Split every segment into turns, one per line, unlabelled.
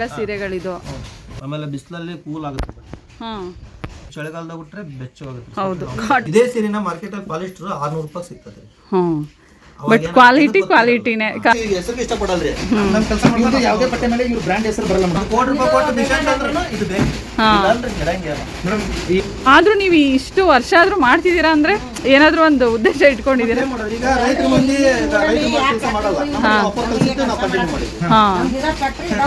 ಮಗ್ಗ ಸೀರೆಗಳಿದು.
ಆಮೇಲೆ ಬಿಸಿಲಲ್ಲಿ ಕೂಲ್ ಆಗುತ್ತೆ.
ಹಾಂ.
ಚಳಿಗಾಲದಾಗ ಬಿಟ್ರೆ ಬೆಚ್ಚಗಾಗುತ್ತೆ.
ಹೌದು.
ಇದೇ ಸೀರೆನ ಮಾರ್ಕೆಟ್ ಅಲ್ಲಿ ಪಾಲಿಸ್ಟರ್ ಆರ್ನೂರು ರೂಪಾಯಿ ಸಿಗ್ತದೆ.
ಹ್ಞೂ ಬಟ್ ಕ್ವಾಲಿಟಿ ಕ್ವಾಲಿಟಿನೇ
ಹೆಸರು ಇಷ್ಟಪಡಲ್ರಿ ನಮ್ ಕೆಲಸ
ಇವ್ರದ್ದು ಯಾವುದೇ ಬಟ್ಟೆ ಮೇಲೆ ಇವ್ರ ಬ್ರ್ಯಾಂಡ್ ಹೆಸರು ಬರಲ್ಲ ಮೇಡಮ್
ಕೋಟಿ ರೂಪಾಯಿ ಕೊಟ್ಟು ಡಿಸೈನ್ ಅಂದ್ರೆ ಇದು ಬೇಕು
ಹಾ.
ಇಲ್ಲಾಂದ್ರೆ ಕೆಡಂಗೆ ಇಲ್ಲ.
ಮೇಡಮ್ ಈ
ಆದ್ರೂ ನೀವು ಇಷ್ಟು ವರ್ಷ ಆದ್ರೂ ಮಾಡ್ತಿದ್ದೀರಾ ಅಂದ್ರೆ ಏನಾದ್ರೂ ಒಂದು ಉದ್ದೇಶ ಇಟ್ಕೊಂಡಿದ್ದೀರಾ?
ಈಗ ರೈತರ ಮಂದಿ ಈಗ ರೈತರು ಕೆಲಸ ಮಾಡಲ್ಲ. ನಮ್ಮ ಅಪ್ಪ ಕಲ್ಸಿದ್ದು ನಾವು ಕಂಟಿನ್ಯೂ ಮಾಡಿದ್ವಿ
ಹಾ.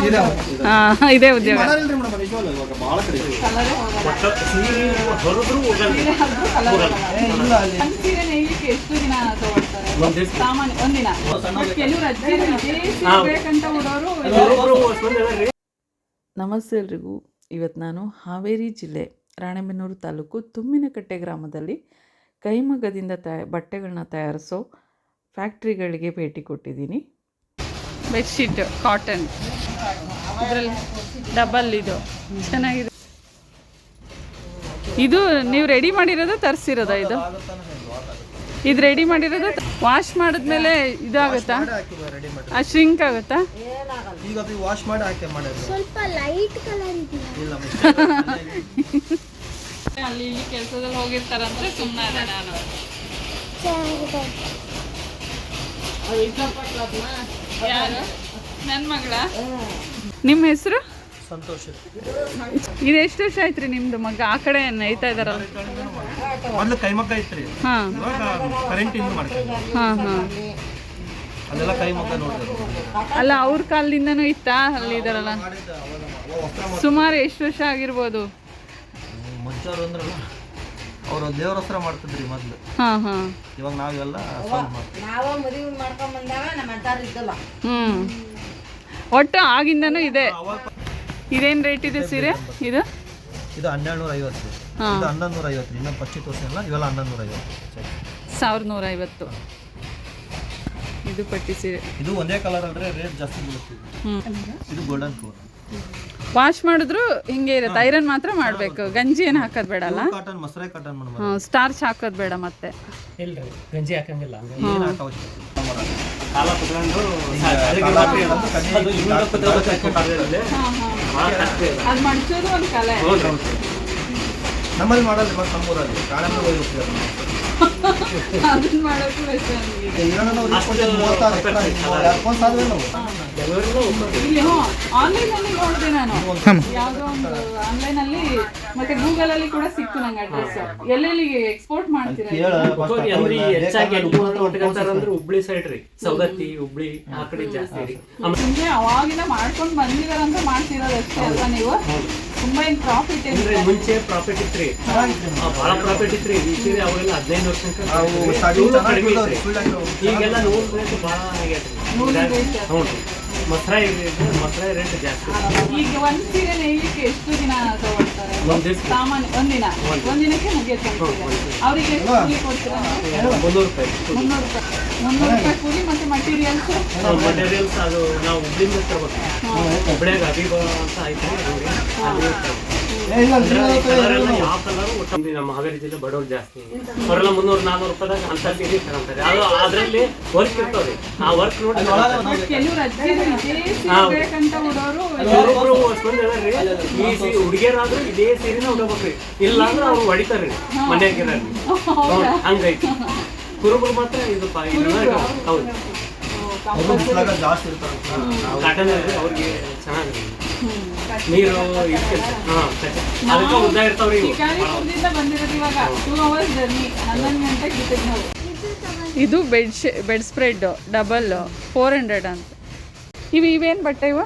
ಇದೆ
ಹಾ ಇದೇ ಉದ್ಯೋಗ
ಮಾಡಲ್ರಿ ಮೇಡಮ್ ನಿಜವಲ್ಲ ಇವಾಗ ಭಾಳ ಕಡೆ ಇದೆ. ಏ, ಇಲ್ಲ ಅಲ್ಲಿ.
ಎಷ್ಟು ದಿನ ಸಾಮಾನ್ಯ ಒಂದಿನ. ಕೆಲವರು ಬೇಕಂತ
ನಮಸ್ತೆ ಎಲ್ರಿಗೂ. ಇವತ್ತು ನಾನು ಹಾವೇರಿ ಜಿಲ್ಲೆ ರಾಣೆಬೆನ್ನೂರು ತಾಲೂಕು ತುಮ್ಮಿನಕಟ್ಟೆ ಗ್ರಾಮದಲ್ಲಿ ಕೈಮಗ್ಗದಿಂದ ತಯ ಬಟ್ಟೆಗಳನ್ನ ತಯಾರಿಸೋ ಫ್ಯಾಕ್ಟ್ರಿಗಳಿಗೆ ಭೇಟಿ ಕೊಟ್ಟಿದ್ದೀನಿ.
Bedsheet cotton. ಇದರಲ್ಲಿ ಡಬಲ್ ಇದು. ಚೆನ್ನಾಗಿದೆ. ಇದು ನೀವು ರೆಡಿ ಮಾಡಿರೋದು ತರಿಸಿರೋದ ಇದು? ಇದು ರೆಡಿ ಮಾಡಿರೋದು ವಾಶ್ ಮಾಡಿದ್ಮೇಲೆ ಇದಾಗುತ್ತಾ? ಆ ಶ್ರಿಂಕ್ ಆಗುತ್ತಾ?
ಈಗ ಅದು ವಾಶ್ ಮಾಡಿ ಹಾಕಿ ಮಾಡಿದ್ರು.
ಸ್ವಲ್ಪ ಲೈಟ್ ಕಲರ್ ಇದೆಯಾ?
ಇಲ್ಲ
ಅಲ್ಲಿ ಇಲ್ಲಿ ಕೆಲಸದಲ್ಲಿ ಹೋಗಿರ್ತಾರಂದ್ರೆ ಸುಮ್ಮನೆ ಅದೇ ನಾನು. ನನ್ನ ಮಗಳ? ನಿಮ್ಮ ಹೆಸರು?
ಸಂತೋಷ.
ಇದು ಎಷ್ಟು ವರ್ಷ ಆಯ್ತ್ರಿ ನಿಮ್ದು ಮಗ? ಆ ಕಡೆ ನೈತಾ ಇದಾರಲ್ಲ
ಮೊದ್ಲು ಕೈಮಗ್ಗ ಇತ್ರಿ
ಹಾಂ.
ಇವಾಗ ಕರೆಂಟ್ ಇಂದ ಮಾಡ್ತಾರೆ
ಹಾಂ ಹಾಂ.
ಅದೆಲ್ಲ ಕೈಮಗ್ಗ ನೋಡಿದ್ರು.
ಅಲ್ಲ ಅವ್ರ ಕಾಲದಿಂದನೂ ಇತ್ತಾ ಅಲ್ಲಿ ಇದಾರಲ್ಲ ಸುಮಾರು ಎಷ್ಟು ವರ್ಷ ಆಗಿರ್ಬೋದು?
ಮಜ್ಜಾರು ಅಂದ್ರಲ್ಲ ಅವರು ದೇವ್ರ ಹತ್ರ ಮಾಡ್ತಿದ್ರಿ ಮೊದ್ಲು.
ಹಾಂ ಹಾಂ.
ಇವಾಗ ನಾವೆಲ್ಲ ಸ್ವಂತ ಮಾಡ್ತೀವಿ.
ನಾವ ಮದುವೆ ಮಾಡ್ಕೊಂಡ್ ಬಂದಾಗ ನಮ್ಮ ಅಂತಾರ ಇದ್ದಲ್ಲ.
ಹ್ಞೂ ಒಟ್ಟು ಆಗಿಂದನೂ ಇದೆ. ಇದೇನು ರೇಟ್ ಇದೆ ಸೀರೆ? ಇದು
ಇದು? ಹನ್ನೆರಡು ನೂರ ಐವತ್ತು. ಇದು ಹನ್ನೊಂದು ನೂರ ಐವತ್ತು ಇನ್ನೂ ಪಚ್ಚಿ ತೋರಿಸಿಲ್ಲ. ಇವೆಲ್ಲ ಹನ್ನೊಂದು ನೂರ ಐವತ್ತು.
ಸಾವಿರದ ನೂರ ಐವತ್ತು ಇದು ಪಟ್ಟಿ ಸೀರೆ.
ಇದು ಒಂದೇ ಕಲರ್ ಆದ್ರೆ ರೇಟ್ ಜಾಸ್ತಿ ಬೀಳುತ್ತೆ. ಇದು. ಗೋಲ್ಡನ್ ಕಲರ್
ವಾಶ್ ಮಾಡಿದ್ರು ಹಿಂಗೆ ಇರುತ್ತೆ. ಐರನ್ ಮಾತ್ರ ಮಾಡಬೇಕು. ಗಂಜಿ ಏನು ಹಾಕೋದು ಬೇಡಲ್ಲ
ಕಾಟನ್ ಮಸರೆ ಕಾಟನ್
ಹ್ಞೂ ಸ್ಟಾರ್ಚ್ ಹಾಕೋದು ಬೇಡ ಮತ್ತೆ.
ಇಲ್ಲ ಗಂಜಿ ಹಾಕಂಗಿಲ್ಲ.
ಏನು ಹಾಕೋ ಅವಶ್ಯಕತೆ.
ಕಾಲ ಕುತ್ಕೊಂಡು
ಅದು ಮಡ್ಚೋದು ಒಂದು ಕಲೆ.
ನಮ್ಮಲ್ಲಿ ಮಾಡಲ್ಲ ಮತ್ತೆ ನಮ್ಮೂರಲ್ಲಿ. ಕಾಳಂಬ ಹೋಗಿರ್ತೀವಿ
ಅದನ್ನ ಮಾಡೋಕ್ಕೂ ವೆಚ್ಚ ನನಗೆ. ಇಲ್ಲಿ ಹ್ಞೂ ಆನ್ಲೈನಲ್ಲಿ ನೋಡಿದೆ ನಾನು. ಯಾವುದೋ ಒಂದು ಆನ್ಲೈನಲ್ಲಿ ಮತ್ತೆ ಗೂಗಲ್ ಅಲ್ಲಿ ಕೂಡ ಸಿಕ್ತು ನಂಗೆ ಅಡ್ರೆಸ್ ಎಲ್ಲೆಲ್ಲಿ ಎಕ್ಸ್ಪೋರ್ಟ್ ಮಾಡ್ತೀರಾ?
ಅಂದ್ರೆ ಹೆಚ್ಚಾಗಿ ಅಂದ್ರೆ ಹುಬ್ಳಿ ಸೈಡ್ ರೀ. ಸೌದತ್ತಿ ಹುಬ್ಳಿ ಆ ಕಡೆ ಜಾಸ್ತಿ ರೀ.
ಸುಮ್ನೆ ಅವಾಗಿಂದ ಮಾಡ್ಕೊಂಡು ಬಂದಿದಾರಂತ ಮಾಡ್ತಿರೋದು ಅಷ್ಟೇ ಅಲ್ವಾ ನೀವು? ತುಂಬಾ ಏನ್ ಪ್ರಾಫಿಟ್
ಅಂದ್ರೆ ಮುಂಚೆ ಪ್ರಾಫಿಟ್ ಇತ್ರಿ ಆ, ಭಾಳ ಪ್ರಾಫಿಟ್ ಇತ್ರಿ ಈ ಸೀರೆ ಅವಾಗೆಲ್ಲ ಹದಿನೈದು ವರ್ಷ ಈಗೆಲ್ಲ ನೂರು ಭಾಳ ಹ್ಞೂ ರೀ ಮಸರಾಯಿ ಮೊಸರ ರೇಟ್ ಜಾಸ್ತಿ.
ಈಗ ಒಂದ್ ಸೀರೆ ನೇಯ್ಲಿಕ್ಕೆ ಎಷ್ಟು ದಿನ ತಗೊಳ್ತಾರೆ?
ಒಂದ್ ದಿವ್ಸ.
ಸಾಮಾನ್ಯ ಒಂದಿನ ಒಂದಿನಕ್ಕೆ ಮುಗಿಯುತ್ತೆ ಅವ್ರಿಗೆ ಎಷ್ಟು ಕೂಲಿ ಕೊಡ್ತೀರಾ? ನೀವು?
ಮುನ್ನೂರು ರೂಪಾಯಿ.
ಮುನ್ನೂರು ರೂಪಾಯಿ. ಮುನ್ನೂರು ರೂಪಾಯಿ ಕೂಲಿ ಮತ್ತೆ ಮಟೀರಿಯಲ್ಸ್
ಮಟೀರಿಯಲ್ಸ್ ಅದು ನಾವು ಹುಬ್ಳಿಂದ ತರ್ಬೇಕು. ಹುಬ್ಳಿಯಾಗ ಅಭಿಬ ಅಂತ ಐತ್ರಿ ಅಂಗಡಿ. ಅಲ್ಲಿ ತರ್ಬೇಕು. ಅಂದ್ರೆ ಈ colour ಎಲ್ಲ ಯಾವ ಕಲರ್? ಒಟ್ಟು ನಮ್ಮ ಹಾವೇರಿ ಜಿಲ್ಲೆ ಬಡವ್ರು ಜಾಸ್ತಿ. ಅವರೆಲ್ಲ ಮುನ್ನೂರು ನಾನೂರು ರೂಪಾಯಿದಾಗ ಅಂತ ಸೀರೆ ತಗೊಂತಾರೆ ಅದು ಅದರಲ್ಲಿ ವರ್ಕ್ ಇರ್ತಾವ್ರಿ ಆ ವರ್ಕ್ ನೋಡಿ
ಕೆಲವ್ರು
ಹುಡುಗಿಯರಾದ್ರೂ ಇದೇ ಸೀರೆನ ಉಡಬೇಕ್ರಿ ಇಲ್ಲ ಅಂದ್ರೆ ಅವ್ರು ಹೊಡಿತಾರ್ರಿ ಮನ್ಯಾಗ ಹಂಗೈತಿ. ಕುರುಬರು ಮಾತ್ರ ಇದು ಹೌದು.
ಜಾಸ್ತಿ ಇರ್ತಾರೆ.
ಕಾಟನ್ ಅವ್ರಿಗೆ ಚೆನ್ನಾಗಿ ನೀರು ಅದಕ್ಕೆ ಉದ್ದ ಇರ್ತಾವ್ರಿ
ಇದು ಬೆಡ್ ಶೇ bedspread double four hundred ಅಂತ. ಇವು ಇವೇನು ಬಟ್ಟೆ ಇವು?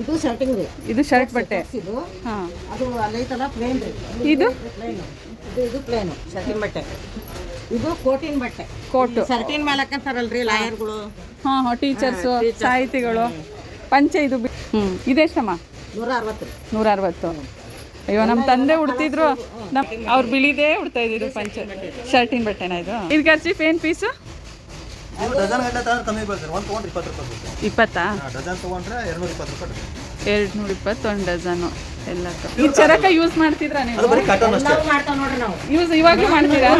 ಇದು ಶರ್ಟಿಂಗ್ ರೀ.
ಇದು ಶರ್ಟ್ ಬಟ್ಟೆ.
ಇದು.
ಹಾಂ.
ಅದು ಅಲ್ಲೈತಲ್ಲ ಪ್ಲೇನ್ ರೀ.
ಇದು?
ಪ್ಲೇನ್ ಇದು ಇದು ಪ್ಲೇನು ಶರ್ಟಿನ್ ಬಟ್ಟೆ. ಇದು ಕೋಟಿನ ಬಟ್ಟೆ.
ಕೋಟು
ಮೇಲೆ ಹಾಕಂತಾರಲ್ರಿ ಲಾಯರ್ಗಳು.
ಹಾಂ ಹಾಂ ಟೀಚರ್ಸು ಸಾಹಿತಿಗಳು. ಪಂಚೆ ಇದು ಹ್ಞೂ ಇದೆಷ್ಟಮ್ಮ
ನೂರ ಅರವತ್ತು
ನೂರ ಅರವತ್ತು ಅಯ್ಯೋ ನಮ್ಮ ತಂದೆ ಉಡ್ತಿದ್ರು. ನಮ್ಮ ಅವ್ರು ಬಿಳಿದೇ ಉಡ್ತಾ ಇದ್ರು ಪಂಚೆ ಶರ್ಟಿನ ಬಟ್ಟೆನ ಇದು. ಇದು ಖರ್ಚಿ ಫೇನ್ ಪೀಸು
ನೀವು ಡಜನ್ ಗಂಟೆ ತಗೊಂಡ್ರೆ ಕಮ್ಮಿ ಬೀಳ್ತಾರೆ ಒಂದು ತೊಗೊಂಡ್ರೆ ಇಪ್ಪತ್ತು ರೂಪಾಯಿ ಬೀಳುತ್ತೆ
ಇಪ್ಪತ್ತಾ?
ಡಜನ್ ತೊಗೊಂಡ್ರೆ ಎರಡ್ನೂರ ಇಪ್ಪತ್ತು ರೂಪಾಯಿ
ಎರಡು ನೂರ ಇಪ್ಪತ್ತು ಒಂದು ಡಜನು. ಎಲ್ಲ ಈ ಚರಕ ಯೂಸ್ ಮಾಡ್ತಿದ್ರಾ
ಅದು
ನೀವು
ಬರೀ ಕಾಟನ್ ಅಷ್ಟೇ.
ನಾವು ಮಾಡ್ತಾವ್ ನೋಡ್ರಿ ನಾವು.
ಯೂಸ್ ಇವಾಗ್ಲೂ ಮಾಡ್ತೀರಾ?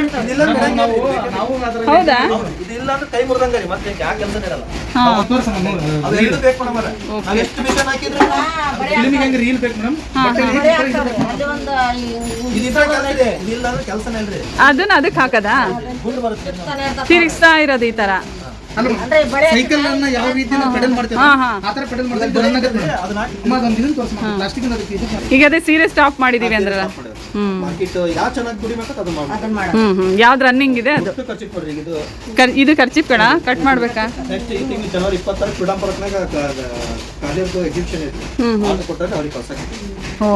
ನಾವು
ಹೌದಾ?
ಇದಿಲ್ಲ ಅಂದ್ರೆ ಕೈ ಮುರಿದಂಗ ರೀ ಮತ್ತೆ ಯಾವ ಕೆಲಸ ಇರಲ್ಲ.
ಹಾ.
ಅವು ಎರಡು ಬೇಕು ಮೇಡಮ್ ನಾವು ಎಷ್ಟು ಮಿಷನ್ ಹಾಕಿದ್ರೆ
ಬರೀ ಆಗ್ತಾವ್ರಿ. ಅದು ಒಂದು
ಇದಿದ್ರೆ ಕೆಲಸ ಇದೆ ಇದಿಲ್ಲ ಅಂದ್ರೆ ಕೆಲಸನೇ ಇಲ್ರಿ.
ಅದನ್ನ ಅದಕ್ಕೆ ಹಾಕದಾ? ತಿರುಗಿಸ್ತಾ ಇರೋದು ಈ ತರ.
ಸೈಕಲ್ ಅನ್ನ ಯಾವ ರೀತಿ ಪೆಡಲ್ ಮಾಡ್ತೇವೆ ಆ ತರ ಪೆಡಲ್ ಪ್ಲಾಸ್ಟಿಕ್ ಇದು.
ಈಗ ಅದೇ ಸೀರೆ ಸ್ಟಾಪ್ ಮಾಡಿದೀವಿ ಅಂದ್ರೆ ಹ್ಮ್.
ಮಾರ್ಕೆಟ್ ಯಾವ ಚೆನ್ನಾಗಿ ದುಡಿಬೇಕು ಅದು ಮಾಡ್ಬೇಕು
ಅದನ್ನ
ಹ್ಮ್ ಹ್ಮ್. ಯಾವ್ದು ರನ್ನಿಂಗ್ ಇದೆ ಅದು?
ಎಷ್ಟು ಖರ್ಚಿಗೆ ಕೊಡ್ರಿ ಇದು.
ಇದು ಖರ್ಚಿಪ್ ಕಣ ಕಟ್ ಮಾಡ್ಬೇಕಾ?
ನೆಕ್ಸ್ಟ್ ಈ ತಿಂಗಳು ಜನವರಿ ಇಪ್ಪತ್ತಾರು ಕಾಲೇಜ್ ಎಕ್ಸಿಬಿಷನ್ ಐತಿ ಆರ್ಡರ್ ಕೊಟ್ಟರೆ ಅವ್ರಿಗೆ
ಓ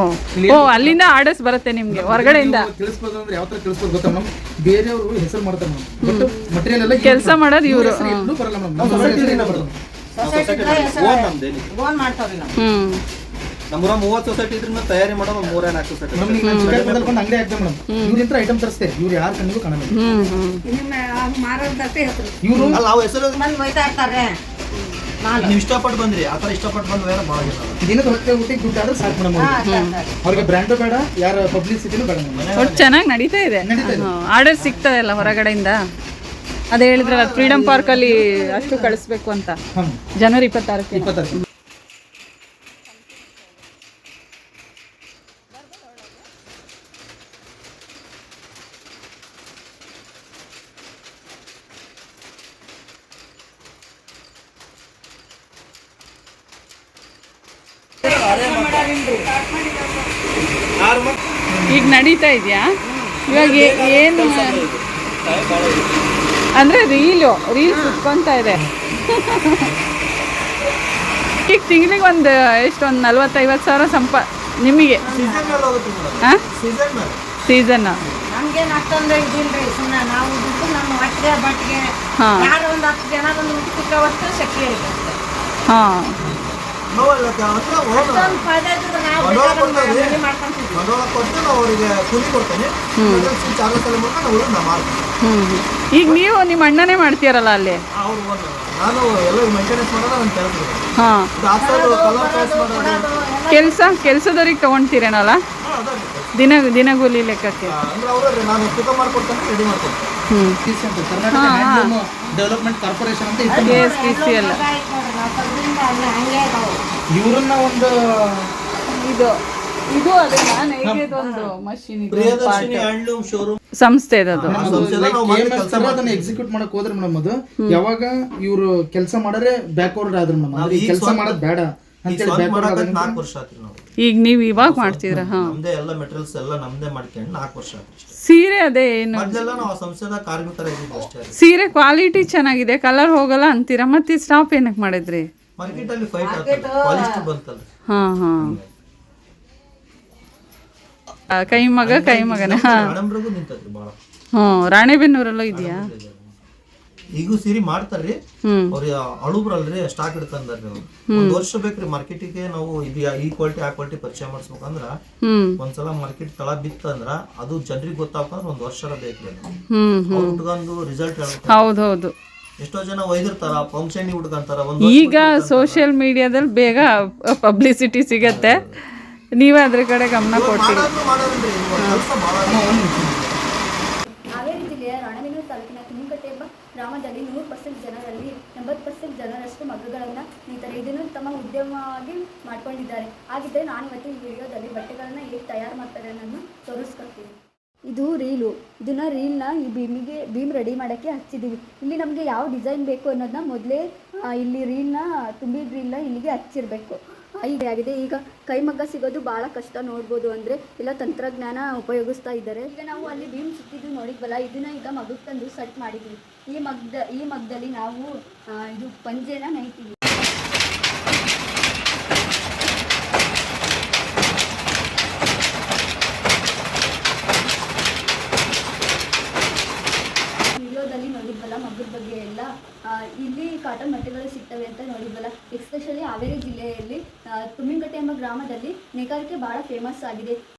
ಓ ಅಲ್ಲಿಂದ ಆರ್ಡರ್ಸ್ ಬರುತ್ತೆ ನಿಮ್ಗೆ ಹೊರಗಡೆಯಿಂದ.
ತಿಳಿಸ್ಬೋದು ಅಂದ್ರೆ ಯಾವ ತರ ತಿಳಿಸ್ಬೋದು ಗೊತ್ತಾ ಬೇರೆಯವರು ಹೆಸರು ಮಾಡ್ತಾರೆ ಮೇಡಮ್ ಬಟ್ ಮಟೀರಿಯಲ್ ಎಲ್ಲ
ಕೆಲಸ ಮಾಡೋದು ಇವರು
ಎಲ್ಲೂ ಬರಲ್ಲ ಮೇಡಮ್
ನಮ್ಮ ಸೊಸೈಟಿಯಿಂದ ಬರೋದು
ಸೊಸೈಟಿ
ಓನ್ ನಮ್ದೇನಿ
ಓನ್ ಮಾಡ್ತಾವ್ರಿ ನಾವು.
ಹ್ಮ್
ನಮ್ಮೂರ ಮೂವತ್ತು ಸೊಸೈಟಿ ಇದ್ರಿಂದ ತಯಾರಿ ಮಾಡೋ ಮೂರ ನಾಲ್ಕು ಸೊಸೈಟಿ
ಈಗ ಅಂಗಡಿ ಹಾಕ್ದೆ ಮೇಡಮ್ ಐಟಮ್ ತರಿಸ್ತೆ ಇವ್ರು ಯಾರು ಕಣ್ಣಿಗೂ ಕಾಣಲ್ಲ.
ಹ್ಮ್ ಹ್ಮ್
ಇವರು
ಅಲ್ಲ ಅವು ಹೆಸರು
ಒಯ್ತಾ ಇರ್ತಾರೆ.
ನೀವು ಇಷ್ಟಪಟ್ಟು ಬಂದ್ರಿ ಆ ಥರ ಇಷ್ಟಪಟ್ಟು ಬಂದು ಬೇರೆ ಭಾಳ ಜನ.
ದಿನದ ಹೊಟ್ಟೆ ಊಟಕ್ಕೆ ದುಡ್ಡು ಆದ್ರೆ ಸಾಕು ಮೇಡಮ್ ಅವ್ರಿಗೆ. ಬ್ರ್ಯಾಂಡು ಬೇಡ ಯಾರ ಪಬ್ಲಿಸಿಟಿನೂ ಬೇಡ
ಒಟ್ಟು ಚೆನ್ನಾಗಿ ನಡೀತಾ ಇದೆ. ಆರ್ಡರ್ ಸಿಗ್ತದೆ ಅಲ್ಲ ಹೊರಗಡೆಯಿಂದ? ಅದೇ ಹೇಳಿದ್ರಲ್ಲ ಫ್ರೀಡಮ್ ಪಾರ್ಕಲ್ಲಿ ಅಷ್ಟು ಕಳಿಸ್ಬೇಕು ಅಂತ. ಜನವರಿ ಇಪ್ಪತ್ತಾರಕ್ಕೆ.
ಇಪ್ಪತ್ತಾರು
ಈಗ ನಡೀತಾ ಇದೆಯಾ? ಇವಾಗ ಏನು ಅಂದರೆ ರೀಲು ರೀಲ್ ಸುತ್ಕೊತಾ ಇದೆ. ಈಗ ತಿಂಗಳಿಗೆ ಒಂದು ಎಷ್ಟು ಒಂದು ನಲ್ವತ್ತೈವತ್ತು ಸಾವಿರ ಸಂಪ ನಿಮಗೆ. ಹಾಂ
ಸೀಸನ್ ಮೇಲೆ
ಸೀಸನ್
ನಮ್ಗೇನ್ ಅಷ್ಟೊಂದು ಸುಮ್ಮನೆ ನಾವು ನಮ್ಮ ಹೊಟ್ಟೆ ಬಟ್ಟಿಗೆ
ಹಾಂ.
ಯಾರು ಒಂದು ಹತ್ತು ಜನ ಒಂದು ಊಟಕ್ಕೆ ಶಕ್ತಿ ಇರುತ್ತೆ. ಅಷ್ಟೇ.
ಹಾಂ.
ಕೊಟ್ಟು ನಾವು ಅವರಿಗೆ ಕೂಲಿ ಕೊಡ್ತೇನೆ. ಚಾರ್ಜಸ್
ಈಗ ನೀವು ನಿಮ್ಮ ಅಣ್ಣನೇ ಮಾಡ್ತೀರಲ್ಲ ಅಲ್ಲಿ?
ಅವ್ರು ನಾನು ಎಲ್ಲ ಮೇಂಟೆನೆನ್ಸ್ ಮಾಡೋದು ನನ್ನ ಕೆಲಸ.
ಹಾಂ. ಕೆಲಸ ಕೆಲಸದವ್ರಿಗೆ
ತಗೊಂತೀರೇನಲ್ಲ
ದಿನ ದಿನಗೂಲಿ ಲೆಕ್ಕಕ್ಕೆ.
ಆ, ಅಂದ್ರೆ ಅವರು ನಾನು ತೂಕ ಮಾಡ್ಕೊಡ್ತೇನೆ ರೆಡಿ ಮಾಡ್ಕೊಡ್ತೇನೆ.
ಹ್ಞೂ
ಅಂತ ಕರ್ನಾಟಕ ಹ್ಯಾಂಡ್ಲೂಮ್ ಡೆವಲಪ್ಮೆಂಟ್ ಕಾರ್ಪೊರೇಷನ್ ಅಂತ ಇತ್ತು. ಇವ್ರನ್ನ ಒಂದು
ಇದು ಮಷೀನ್
ಹ್ಯಾಂಡ್ಲೂಮ್ ಶೋರೂಮ್
ಸಂಸ್ಥೆ ಅದು.
ಎಕ್ಸಿಕ್ಯೂಟ್ ಮಾಡಕ್ ಹೋದ್ರೆ ಮೇಡಮ್ ಅದು ಯಾವಾಗ ಇವ್ರು ಕೆಲಸ ಮಾಡರೆ ಬ್ಯಾಕ್ವರ್ಡ್ ಆದ್ರು ಮೇಡಮ್. ಕೆಲಸ ಮಾಡೋದ್ ಬೇಡ.
ನಾಲ್ಕು ವರ್ಷ ಆತ್ರಿ ನಾವು
ಈಗ ನೀವು ಇವಾಗ ಮಾಡ್ತಿದ್ರ ಹಾ.
ನಮ್ದೇ ಎಲ್ಲ ಮೆಟೀರಿಯಲ್ಸ್ ಎಲ್ಲ ನಮ್ದೇ ಮಾಡ್ಕೊಂಡು ನಾಲ್ಕು ವರ್ಷ ಆತ್ರಿ
ಸೀರೆ ಅದೇ ಏನು?
ಮೊದ್ಲೆಲ್ಲ ನಾವು ಆ ಸಂಸ್ಥೆದ ಕಾರ್ಮಿಕರ ಇದ್ದಿದ್ದು ಅಷ್ಟೇ ರೀ.
ಸೀರೆ ಕ್ವಾಲಿಟಿ ಚೆನ್ನಾಗಿದೆ ಕಲರ್ ಹೋಗಲ್ಲ ಅಂತೀರಾ? ಮತ್ತೆ ಸ್ಟಾಪ್ ಏನಕ್ಕೆ ಮಾಡಿದ್ರಿ?
ಮಾರ್ಕೆಟ್ ಅಲ್ಲಿ ಫೈಟ್ ಆಗ್ತದೆ
ಹಾ ಹಾ. ಆ, ಕೈ ಮಗ ಕೈ ಮಗನ ಹಾ.
ಮೇಡಮ್ರಿಗೂ ನಿಂತದ್ರಿ ಭಾಳ
ಹ್ಞೂ ರಾಣೆಬೆನ್ನೂರಲ್ಲೂ ಇದೆಯಾ?
ಈಗೂ ಸೀರಿ ಮಾಡ್ತಾರ್ರಿ. ಅವ್ರ ಅಳುಬ್ರಲ್ರಿ ಸ್ಟಾಕ್ ಇಡ್ತಂದ್ರಿ ನೀವು ಒಂದ್ ವರ್ಷ ಬೇಕ್ರಿ ಮಾರ್ಕೆಟಿಗೆ ನಾವು ಇದು ಯಾ- ಈ ಕ್ವಾಲಿಟಿ ಆ ಕ್ವಾಲಿಟಿ ಪರಿಚಯ ಮಾಡಿಸ್ಬೇಕಂದ್ರ
ಹ್ಮ್.
ಒಂದ್ಸಲ ಮಾರ್ಕೆಟ್ ತಳ ಬಿತ್ತಂದ್ರ ಅದು ಜನರಿಗೆ ಗೊತ್ತಾಗ್ತಂದ್ರ ಒಂದ್ ವರ್ಷ ಬೇಕ್ರಿ ಹುಟ್ಕೊಂಡು
ಹ್ಮ್ ಹ್ಮ್.
ಅವ್ರು ಹುಡ್ಗಂದು ರಿಸಲ್ಟ್ ಹೇಳ್ಬೇಕು
ಹೌದೌದು.
ಎಷ್ಟೋ ಜನ ಒಯ್ದಿರ್ತಾರ ಫಂಕ್ಷನ್ ಹುಡ್ಕಂತಾರ ಒಂದ್
ಈಗ ಸೋಷಿಯಲ್ ಮೀಡಿಯಾದಲ್ಲಿ ಬೇಗ ಪಬ್ಲಿಸಿಟಿ ಸಿಗತ್ತೆ. ನೀವೇ ಅದ್ರ ಕಡೆ ಗಮನ ಕೊಡ್ತೀರಿ.
ಮಾಡೋದ್ರಿ ಕೆಲಸ ಭಾಳ
ಹಾವೇರಿ ಜಿಲ್ಲೆಯ ರಾಣೆಬೆನ್ನೂರು ತಾಲೂಕಿನ ತುಮಕಟ್ಟೆ ಎಂಬ ಗ್ರಾಮದಲ್ಲಿ ನೂರು ಪರ್ಸೆಂಟ್ ಜನರಲ್ಲಿ ಎಂಬತ್ತು ಪರ್ಸೆಂಟ್ ಜನರಷ್ಟು ಮಗುಗಳನ್ನು ನಿಂತಾರೆ ಇದನ್ನು ತಮ್ಮ ಉದ್ಯಮವಾಗಿ ಮಾಡ್ಕೊಂಡಿದ್ದಾರೆ. ಹಾಗಿದ್ದರೆ ನಾನು ಇವತ್ತು ಈ ವಿಡಿಯೋದಲ್ಲಿ ಬಟ್ಟೆಗಳನ್ನು ಹೇಗೆ ತಯಾರು ಮಾಡ್ತಾರೆ ಅನ್ನೋದನ್ನು ತೋರಿಸ್ಕೊಡ್ತೀನಿ. ಇದು ರೀಲು. ಇದನ್ನ ರೀಲ್ನ ಈ ಬೀಮಿಗೆ ಬೀಮ್ ರೆಡಿ ಮಾಡೋಕ್ಕೆ ಹಚ್ಚಿದ್ದೀವಿ ಇಲ್ಲಿ ನಮಗೆ ಯಾವ ಡಿಸೈನ್ ಬೇಕು ಅನ್ನೋದನ್ನ ಮೊದಲೇ ಇಲ್ಲಿ ರೀಲ್ನ, ತುಂಬಿದ ರೀಲ್ನ ಇಲ್ಲಿಗೆ ಹಚ್ಚಿರಬೇಕು. ಹೀಗೆ ಆಗಿದೆ. ಈಗ ಕೈಮಗ್ಗ ಸಿಗೋದು ಭಾಳ ಕಷ್ಟ ನೋಡ್ಬೋದು ಅಂದರೆ ಎಲ್ಲ ತಂತ್ರಜ್ಞಾನ ಉಪಯೋಗಿಸ್ತಾ ಇದ್ದಾರೆ. ಈಗ ನಾವು ಅಲ್ಲಿ ಬೀಮ್ ಸುತ್ತಿದ್ದು ನೋಡಿದ್ವಲ್ಲ, ಇದನ್ನ ಈಗ ಮಗಕ್ಕೆ ತಂದು ಸೆಟ್ ಮಾಡಿದ್ವಿ. ಈ ಮಗ್ದ, ಈ ಮಗ್ದಲ್ಲಿ ನಾವು ಇದು ಪಂಜೆನ ನೈತೀವಿ ನೋಡಿದ್ವಲ್ಲ ಬಗ್ಗೆ ಎಲ್ಲ ಇಲ್ಲಿ ಕಾಟನ್ ಬಟ್ಟೆಗಳು ಸಿಗ್ತವೆ ಅಂತ ನೋಡಿದ್ವಲ್ಲ ಎಸ್ಪೆಷಲಿ ಹಾವೇರಿ ಜಿಲ್ಲೆಯಲ್ಲಿ ತುಮ್ಮಿನಕಟ್ಟೆ ಎಂಬ ಗ್ರಾಮದಲ್ಲಿ ನೇಕಾರಿಕೆ ಬಹಳ ಫೇಮಸ್ ಆಗಿದೆ.